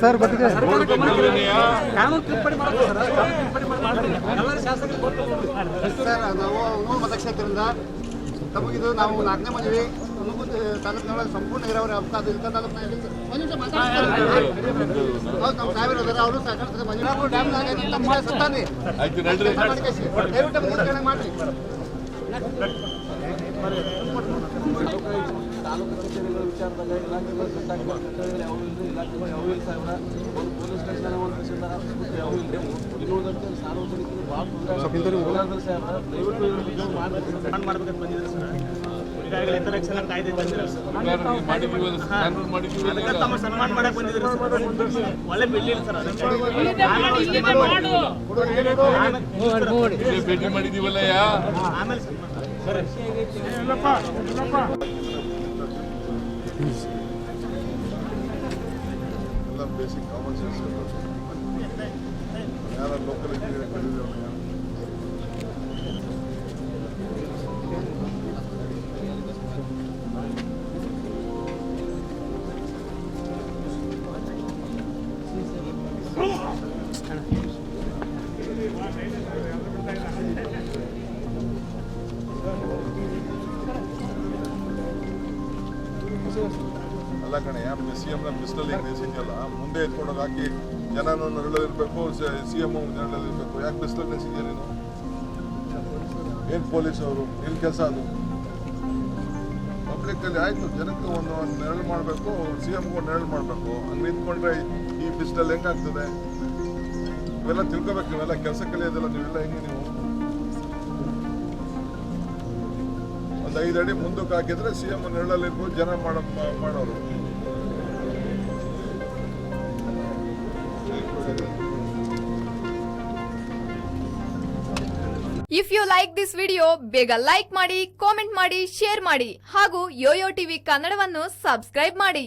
Sir ತಮಗಿದು ನಮಗಿದು ನಾವು ನಾಲ್ಕನೇ ಮದುವೆ ತುಮಕೂರು ತಾಲೂಕಿನೊಳಗೆ ಸಂಪೂರ್ಣ ನೀರಾವರಿ ಅವಕಾಶ ಮಾತಾಡ್ತಾರೆ. ಹೌದು ನಮ್ಮ ಸಾಹೇಬರು ಅದಾರ ಅವರು ಡ್ಯಾಮ್ನಾಗ ಸತ್ತಾನೆ ದಯವಿಟ್ಟು ಮುಂದೆ ಮಾಡ್ರಿ ತಾಲೂಕು ಕಚೇರಿಗಳ ವಿಚಾರದಾಗ ಇಲಾಖೆಗಳು ಯಾವ ಇಲ್ಲ ಇಲಾಖೆಗಳು ಯಾವ ಇಲ್ಲ ಸಾವಿರ ಒಂದು ಪೊಲೀಸ್ ಸ್ಟೇಷನ್ ಒಂದು ತಹಸೀಲ್ದಾರ್ ಯಾವ ಸಾರ್ವಜನಿಕರು ಭಾಳ ತೊಂದರೆ ದಯವಿಟ್ಟು ಮಾಡ್ಬೇಕಂತ ಬಂದಿದ್ರು ಸರ್. ತಮ್ಮ ಸನ್ಮಾನ ಮಾಡಕ್ ಬಂದಿದ್ರು ಬಿಡ್ಲಿಲ್ಲ ಭೇಟಿ ಮಾಡಿದೀವಲ್ಲ ಆಮೇಲೆ ಎಲ್ಲ ಬೇಸಿಕ್ ಕಾಮನ್ ಸೆನ್ಸ್ ಯಾರ ಲೋಕಲ್ ಇಂಜಿನಿಯರ್ ಕಲಿದವನು ಅಲ್ಲ ಕಣೆ ಸಿ ಎಂ ನ ಬಿಸಿಲಲ್ಲಿ ಈಗ ನೆನೆಸಿದ್ಯಲ್ಲ ಮುಂದೆ ಎತ್ಕೊಂಡೋಗಿ ಹಾಕಿ ಜನನು ನೆರಳಲ್ಲಿರ್ಬೇಕು, ಸಿ ಎಂ ನೆರಳಲ್ಲಿರ್ಬೇಕು. ಯಾಕೆ ಬಿಸಿಲಲ್ಲಿ ನಿಲ್ಸಿದ್ಯಾ ನೀನು? ಏನು ಪೊಲೀಸ್ ಅವರು? ಏನು ಕೆಲಸ ಅದು. ಪಬ್ಲಿಕ್ಕಲ್ಲಿ ಆಯ್ತು, ಜನಕ್ಕೆ ಒಂದು ನರಳು ಮಾಡಬೇಕು ಸಿ ಎಮ್ಗೂ ನೆರಳು ಮಾಡಬೇಕು. ಹಂಗೆ ನಿಂತ್ಕೊಂಡ್ರೆ ಈ ಬಿಸಿಲಲ್ಲಿ ಹೆಂಗಾಗ್ತದೆ? ಇವೆಲ್ಲ ತಿಳ್ಕೊಬೇಕು, ನೀವೆಲ್ಲ ಕೆಲಸ ಕಲಿಯೋದಿಲ್ಲ ನೀವೆಲ್ಲ ಹೆಂಗೆ ನೀವು? ಒಂದು ಐದು ಅಡಿ ಮುಂದಕ್ಕೆ ಹಾಕಿದ್ರೆ ಸಿ ಎಂ ನೆರಳಲ್ಲಿ ಇರ್ಬೋದು, ಜನ ಮಾಡ ಮಾಡೋರು. If you like this video ಬೇಗ ಲೈಕ್ ಮಾಡಿ ಕಾಮೆಂಟ್ ಮಾಡಿ ಶೇರ್ ಮಾಡಿ, ಹಾಗೂ ಯೋಯೋ ಟಿವಿ ಕನ್ನಡವನ್ನು ಸಬ್ಸ್ಕ್ರೈಬ್ ಮಾಡಿ.